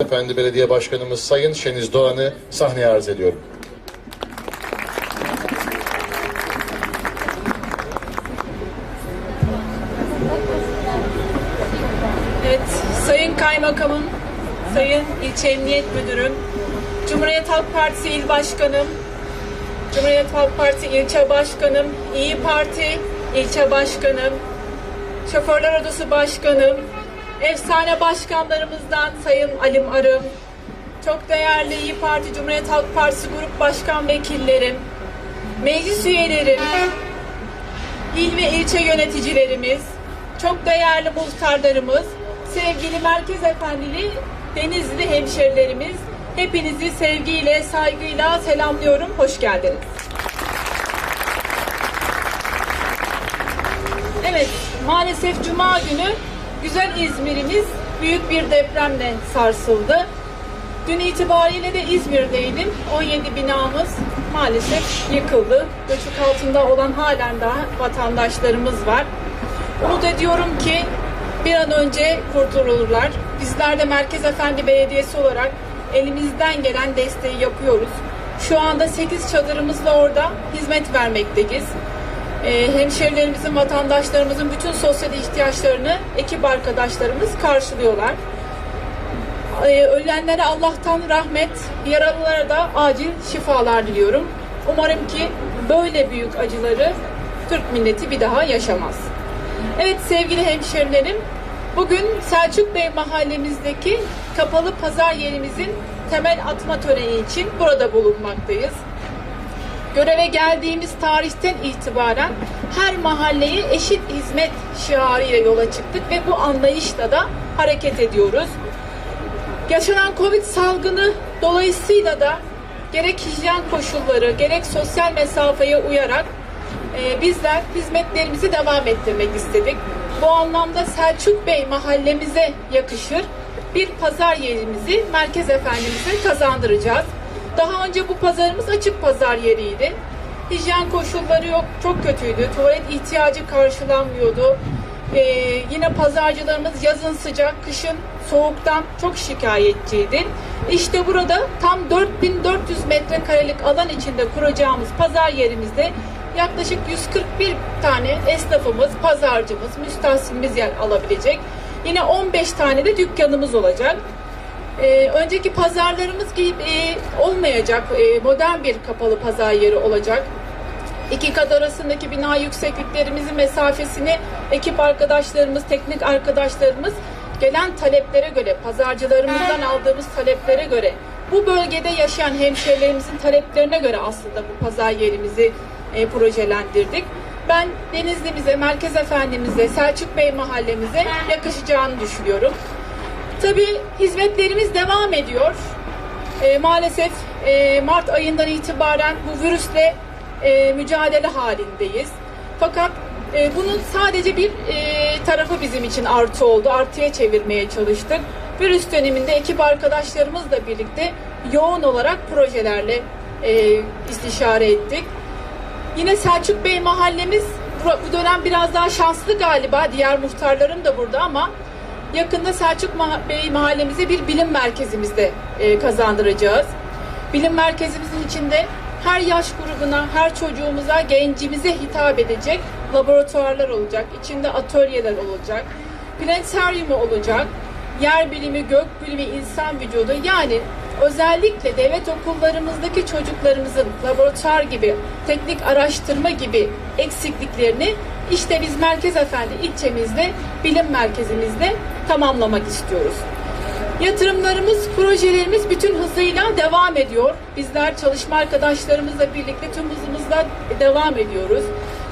Efendi Belediye Başkanımız Sayın Şeniz Doğan'ı sahneye arz ediyorum. Evet, Sayın Kaymakamım, Sayın İlçe Emniyet Müdürüm, Cumhuriyet Halk Partisi İl Başkanım, Cumhuriyet Halk Partisi İlçe Başkanım, İyi Parti İlçe Başkanım, Şoförler Odası Başkanım, efsane başkanlarımızdan Sayın Alim Arım, çok değerli İyi Parti Cumhuriyet Halk Partisi Grup Başkan Vekillerim, meclis üyelerim, il ve ilçe yöneticilerimiz, çok değerli muhtarlarımız, sevgili Merkez Efendili Denizli hemşerilerimiz, hepinizi sevgiyle, saygıyla selamlıyorum. Hoş geldiniz. Evet, maalesef Cuma günü güzel İzmir'imiz büyük bir depremle sarsıldı. Dün itibariyle de İzmir'deydim. 17 binamız maalesef yıkıldı. Göçük altında olan halen daha vatandaşlarımız var. Umut ediyorum ki bir an önce kurtulurlar. Bizler de Merkez Efendi Belediyesi olarak elimizden gelen desteği yapıyoruz. Şu anda 8 çadırımızla orada hizmet vermekteyiz. Ee, hemşerilerimizin, vatandaşlarımızın bütün sosyal ihtiyaçlarını ekip arkadaşlarımız karşılıyorlar. Ee, ölenlere Allah'tan rahmet, yaralılara da acil şifalar diliyorum. Umarım ki böyle büyük acıları Türk milleti bir daha yaşamaz. Evet sevgili hemşerilerim, bugün Selçuk Bey mahallemizdeki kapalı pazar yerimizin temel atma töreni için burada bulunmaktayız. Göreve geldiğimiz tarihten itibaren her mahalleye eşit hizmet şiarıyla yola çıktık ve bu anlayışla da hareket ediyoruz. Yaşanan Covid salgını dolayısıyla da gerek hijyen koşulları, gerek sosyal mesafeye uyarak e, bizler hizmetlerimizi devam ettirmek istedik. Bu anlamda Selçuk Bey mahallemize yakışır bir pazar yerimizi Merkez Efendimiz'e kazandıracağız. Daha önce bu pazarımız açık pazar yeriydi. Hijyen koşulları yok, çok kötüydü. Tuvalet ihtiyacı karşılanmıyordu. Ee, yine pazarcılarımız yazın sıcak, kışın soğuktan çok şikayetçiydi. İşte burada tam 4400 metrekarelik alan içinde kuracağımız pazar yerimizde yaklaşık 141 tane esnafımız, pazarcımız, müstahsilimiz yer alabilecek. Yine 15 tane de dükkanımız olacak. Ee, önceki pazarlarımız gibi e, olmayacak. E, modern bir kapalı pazar yeri olacak. İki kat arasındaki bina yüksekliklerimizin mesafesini ekip arkadaşlarımız, teknik arkadaşlarımız gelen taleplere göre, pazarcılarımızdan aldığımız taleplere göre, bu bölgede yaşayan hemşehrilerimizin taleplerine göre aslında bu pazar yerimizi e, projelendirdik. Ben Denizli'mize, Merkez Efendimiz'e, Selçuk Bey mahallemize yakışacağını düşünüyorum. Tabii hizmetlerimiz devam ediyor. E, maalesef e, Mart ayından itibaren bu virüsle e, mücadele halindeyiz. Fakat e, bunun sadece bir e, tarafı bizim için artı oldu. Artıya çevirmeye çalıştık. Virüs döneminde ekip arkadaşlarımızla birlikte yoğun olarak projelerle e, istişare ettik. Yine Selçuk Bey mahallemiz bu dönem biraz daha şanslı galiba. Diğer muhtarlarım da burada ama yakında Selçuk Bey mahallemize bir bilim merkezimizde e, kazandıracağız. Bilim merkezimizin içinde her yaş grubuna, her çocuğumuza, gencimize hitap edecek laboratuvarlar olacak. İçinde atölyeler olacak. Planetaryumu olacak. Yer bilimi, gök bilimi, insan vücudu yani özellikle devlet okullarımızdaki çocuklarımızın laboratuvar gibi, teknik araştırma gibi eksikliklerini işte biz Merkez Efendi ilçemizde, bilim merkezimizde tamamlamak istiyoruz. Yatırımlarımız, projelerimiz bütün hızıyla devam ediyor. Bizler çalışma arkadaşlarımızla birlikte tüm hızımızla devam ediyoruz.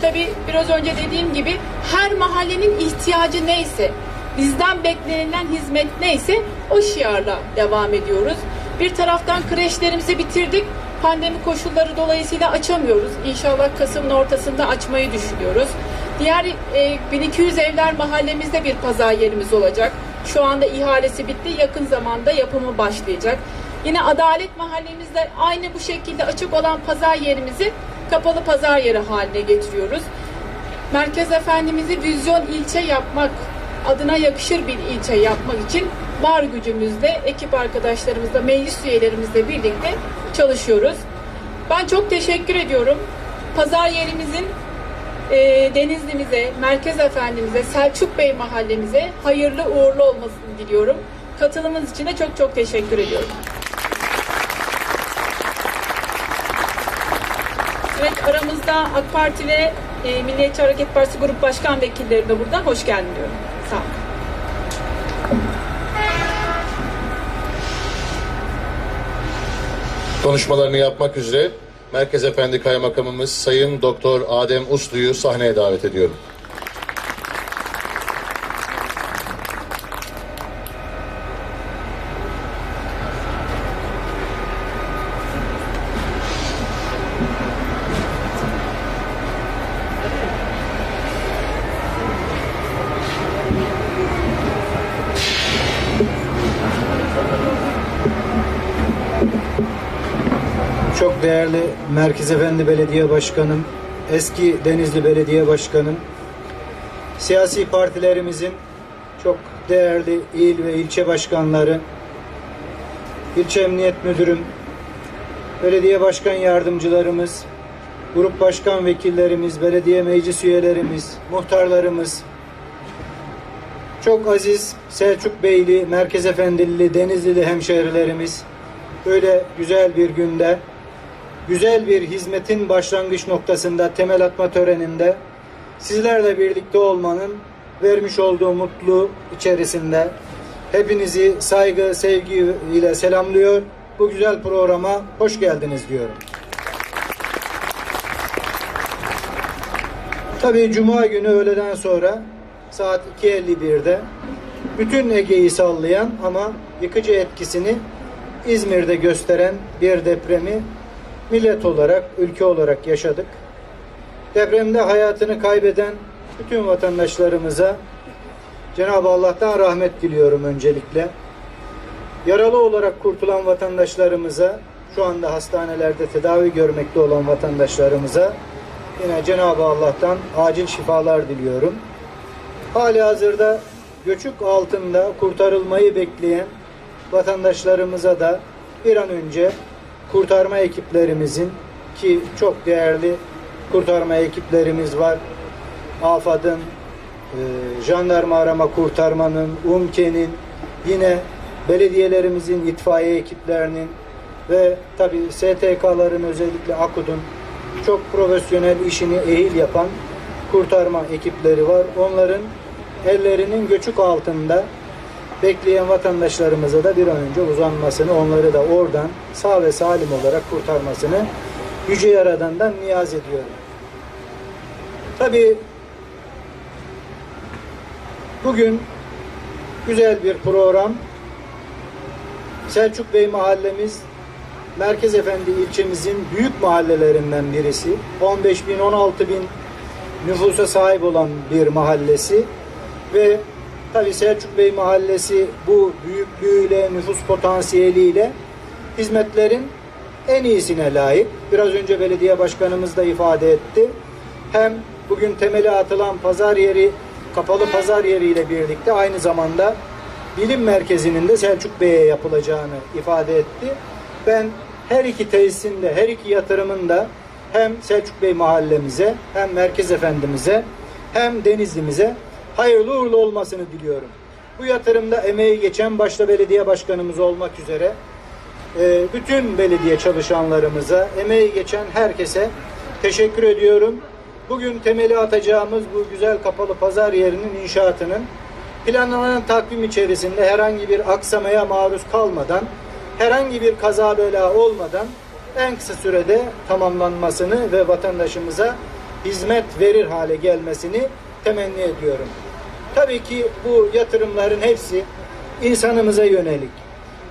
Tabii biraz önce dediğim gibi her mahallenin ihtiyacı neyse, bizden beklenilen hizmet neyse o şiarla devam ediyoruz. Bir taraftan kreşlerimizi bitirdik. Pandemi koşulları dolayısıyla açamıyoruz. İnşallah Kasım'ın ortasında açmayı düşünüyoruz. Diğer e, 1200 evler mahallemizde bir pazar yerimiz olacak. Şu anda ihalesi bitti. Yakın zamanda yapımı başlayacak. Yine Adalet Mahallemizde aynı bu şekilde açık olan pazar yerimizi kapalı pazar yeri haline getiriyoruz. Merkez Efendimiz'i vizyon ilçe yapmak adına yakışır bir ilçe yapmak için var gücümüzle, ekip arkadaşlarımızla, meclis üyelerimizle birlikte çalışıyoruz. Ben çok teşekkür ediyorum. Pazar yerimizin e, Denizli'mize, Merkez Efendimiz'e, Selçuk Bey mahallemize hayırlı uğurlu olmasını diliyorum. Katılımınız için de çok çok teşekkür ediyorum. Evet aramızda AK Parti ve e, Milliyetçi Hareket Partisi Grup Başkan Vekilleri de burada. Hoş geldin diyorum. Sağ olun. Konuşmalarını yapmak üzere Merkez Efendi Kaymakamımız Sayın Doktor Adem Uslu'yu sahneye davet ediyorum. Çok değerli Merkez Efendi Belediye Başkanım, eski Denizli Belediye Başkanım, siyasi partilerimizin çok değerli il ve ilçe başkanları, ilçe emniyet müdürüm, belediye başkan yardımcılarımız, grup başkan vekillerimiz, belediye meclis üyelerimiz, muhtarlarımız, çok aziz Selçuk Beyli, Merkez Efendili, Denizlili hemşehrilerimiz, böyle güzel bir günde güzel bir hizmetin başlangıç noktasında temel atma töreninde sizlerle birlikte olmanın vermiş olduğu mutlu içerisinde hepinizi saygı, sevgi ile selamlıyor. Bu güzel programa hoş geldiniz diyorum. Tabii Cuma günü öğleden sonra saat 2.51'de bütün Ege'yi sallayan ama yıkıcı etkisini İzmir'de gösteren bir depremi millet olarak, ülke olarak yaşadık. Depremde hayatını kaybeden bütün vatandaşlarımıza Cenab-ı Allah'tan rahmet diliyorum öncelikle. Yaralı olarak kurtulan vatandaşlarımıza, şu anda hastanelerde tedavi görmekte olan vatandaşlarımıza yine Cenab-ı Allah'tan acil şifalar diliyorum. Hali hazırda göçük altında kurtarılmayı bekleyen vatandaşlarımıza da bir an önce kurtarma ekiplerimizin ki çok değerli kurtarma ekiplerimiz var. AFAD'ın, e, jandarma arama kurtarmanın, UMKE'nin, yine belediyelerimizin itfaiye ekiplerinin ve tabi STK'ların özellikle AKUD'un çok profesyonel işini ehil yapan kurtarma ekipleri var. Onların ellerinin göçük altında bekleyen vatandaşlarımıza da bir an önce uzanmasını, onları da oradan sağ ve salim olarak kurtarmasını Yüce Yaradan'dan niyaz ediyorum. Tabi bugün güzel bir program. Selçuk Bey mahallemiz Merkez Efendi ilçemizin büyük mahallelerinden birisi. 15 bin, 16 bin nüfusa sahip olan bir mahallesi ve Tabi Selçuk Bey Mahallesi bu büyüklüğüyle, nüfus potansiyeliyle hizmetlerin en iyisine layık. Biraz önce belediye başkanımız da ifade etti. Hem bugün temeli atılan pazar yeri, kapalı pazar yeriyle birlikte aynı zamanda bilim merkezinin de Selçuk Bey'e yapılacağını ifade etti. Ben her iki tesisin de, her iki yatırımın da hem Selçuk Bey mahallemize, hem Merkez Efendimize, hem Denizli'mize hayırlı uğurlu olmasını diliyorum. Bu yatırımda emeği geçen başta belediye başkanımız olmak üzere e, bütün belediye çalışanlarımıza, emeği geçen herkese teşekkür ediyorum. Bugün temeli atacağımız bu güzel kapalı pazar yerinin inşaatının planlanan takvim içerisinde herhangi bir aksamaya maruz kalmadan, herhangi bir kaza bela olmadan en kısa sürede tamamlanmasını ve vatandaşımıza hizmet verir hale gelmesini temenni ediyorum. Tabii ki bu yatırımların hepsi insanımıza yönelik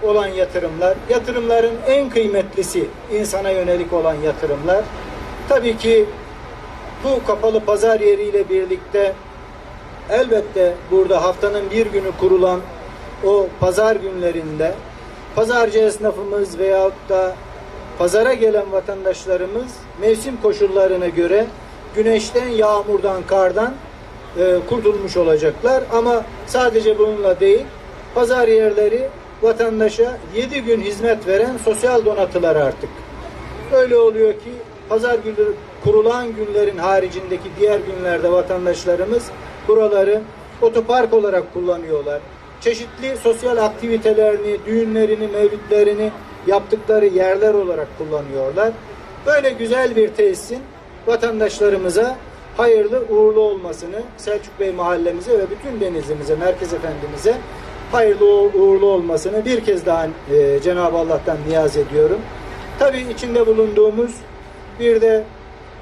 olan yatırımlar. Yatırımların en kıymetlisi insana yönelik olan yatırımlar. Tabii ki bu kapalı pazar yeriyle birlikte elbette burada haftanın bir günü kurulan o pazar günlerinde pazarcı esnafımız veyahut da pazara gelen vatandaşlarımız mevsim koşullarına göre güneşten, yağmurdan, kardan e, kurtulmuş olacaklar. Ama sadece bununla değil, pazar yerleri vatandaşa 7 gün hizmet veren sosyal donatılar artık. Öyle oluyor ki pazar günü kurulan günlerin haricindeki diğer günlerde vatandaşlarımız buraları otopark olarak kullanıyorlar. Çeşitli sosyal aktivitelerini, düğünlerini, mevlütlerini yaptıkları yerler olarak kullanıyorlar. Böyle güzel bir tesisin vatandaşlarımıza hayırlı uğurlu olmasını Selçuk Bey mahallemize ve bütün denizimize, Merkez Efendimiz'e hayırlı uğurlu olmasını bir kez daha e, Cenab-ı Allah'tan niyaz ediyorum. Tabii içinde bulunduğumuz bir de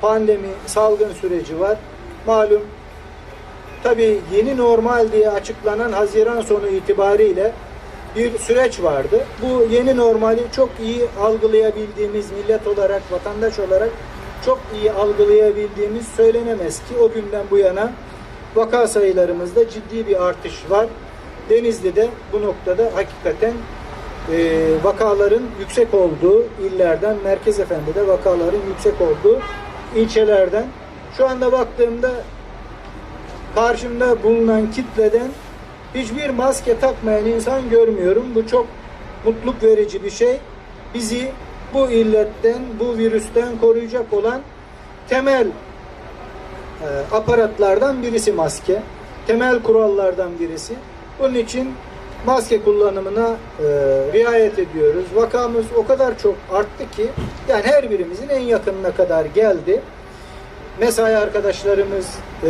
pandemi, salgın süreci var. Malum tabii yeni normal diye açıklanan Haziran sonu itibariyle bir süreç vardı. Bu yeni normali çok iyi algılayabildiğimiz millet olarak, vatandaş olarak çok iyi algılayabildiğimiz söylenemez ki o günden bu yana vaka sayılarımızda ciddi bir artış var. Denizli'de bu noktada hakikaten e, vakaların yüksek olduğu illerden, Merkez Efendi'de vakaların yüksek olduğu ilçelerden. Şu anda baktığımda karşımda bulunan kitleden hiçbir maske takmayan insan görmüyorum. Bu çok mutluluk verici bir şey. Bizi bu illetten, bu virüsten koruyacak olan temel e, aparatlardan birisi maske. Temel kurallardan birisi. Bunun için maske kullanımına e, riayet ediyoruz. Vakamız o kadar çok arttı ki yani her birimizin en yakınına kadar geldi. Mesai arkadaşlarımız e,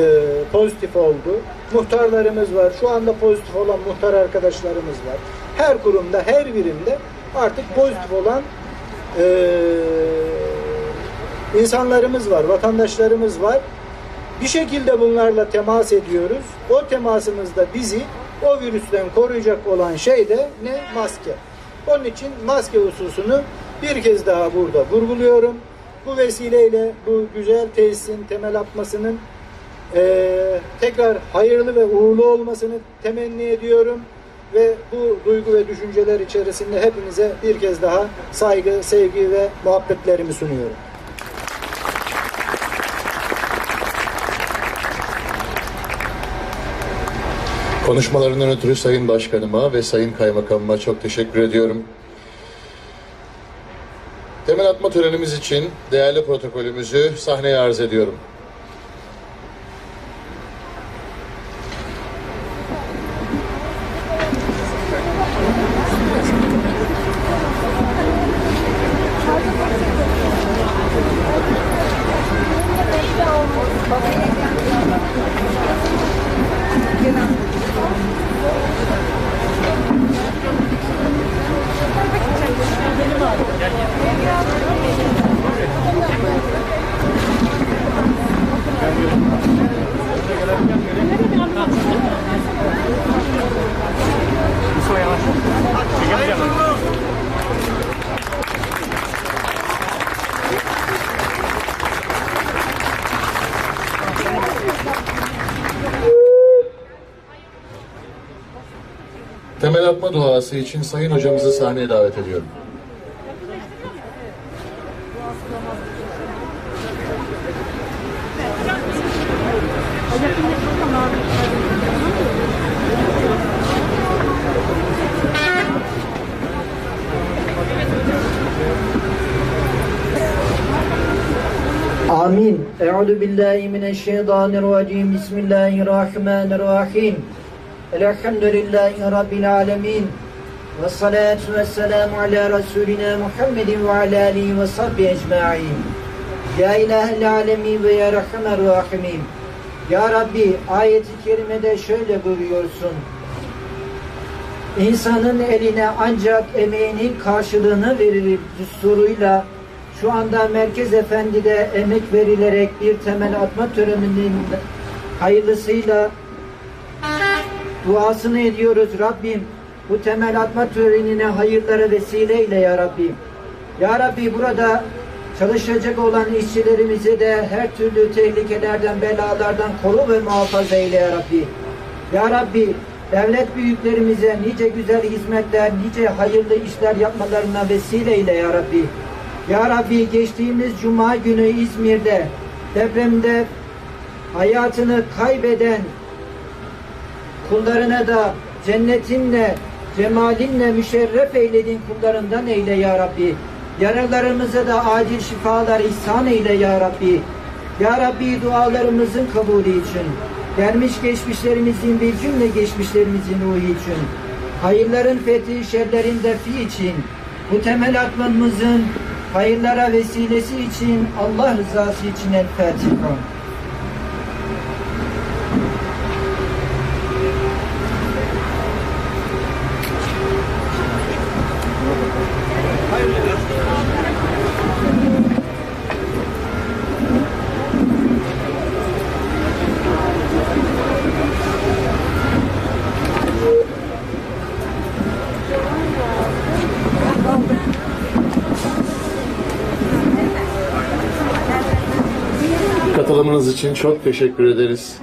pozitif oldu. Muhtarlarımız var. Şu anda pozitif olan muhtar arkadaşlarımız var. Her kurumda, her birimde artık pozitif olan e, insanlarımız var, vatandaşlarımız var. Bir şekilde bunlarla temas ediyoruz. O temasımızda bizi o virüsten koruyacak olan şey de ne? Maske. Onun için maske hususunu bir kez daha burada vurguluyorum. Bu vesileyle bu güzel tesisin temel atmasının eee, tekrar hayırlı ve uğurlu olmasını temenni ediyorum. Ve bu duygu ve düşünceler içerisinde hepinize bir kez daha saygı, sevgi ve muhabbetlerimi sunuyorum. Konuşmalarından ötürü Sayın Başkanıma ve Sayın Kaymakamıma çok teşekkür ediyorum. Temel atma törenimiz için değerli protokolümüzü sahneye arz ediyorum. Temel atma duası için Sayın Hocamızı sahneye davet ediyorum. آمين أعوذ بالله من الشيطان الرجيم بسم الله الرحمن الرحيم الحمد لله رب العالمين ve salatu ve selamu ala Resulina Muhammedin ve ala alihi ve sahbihi ecma'in. Ya ilahel alemin ve ya rahmer rahimin. Ya Rabbi ayeti kerimede şöyle buyuruyorsun. İnsanın eline ancak emeğinin karşılığını verilir düsturuyla şu anda Merkez Efendi'de emek verilerek bir temel atma töreninin hayırlısıyla duasını ediyoruz. Rabbim bu temel atma törenine hayırlara vesile eyle ya Rabbim. Ya Rabbi burada çalışacak olan işçilerimize de her türlü tehlikelerden, belalardan koru ve muhafaza eyle ya Rabbi. Ya Rabbi devlet büyüklerimize nice güzel hizmetler, nice hayırlı işler yapmalarına vesile eyle ya Rabbi. Ya Rabbi geçtiğimiz Cuma günü İzmir'de depremde hayatını kaybeden kullarına da cennetinle cemalinle müşerref eyledin kullarından eyle ya Rabbi. Yaralarımıza da acil şifalar ihsan eyle ya Rabbi. Ya Rabbi dualarımızın kabulü için, gelmiş geçmişlerimizin bir cümle geçmişlerimizin ruhu için, hayırların fethi, şerlerin defi için, bu temel atmamızın hayırlara vesilesi için, Allah rızası için El Fatiha. Katılımınız için çok teşekkür ederiz.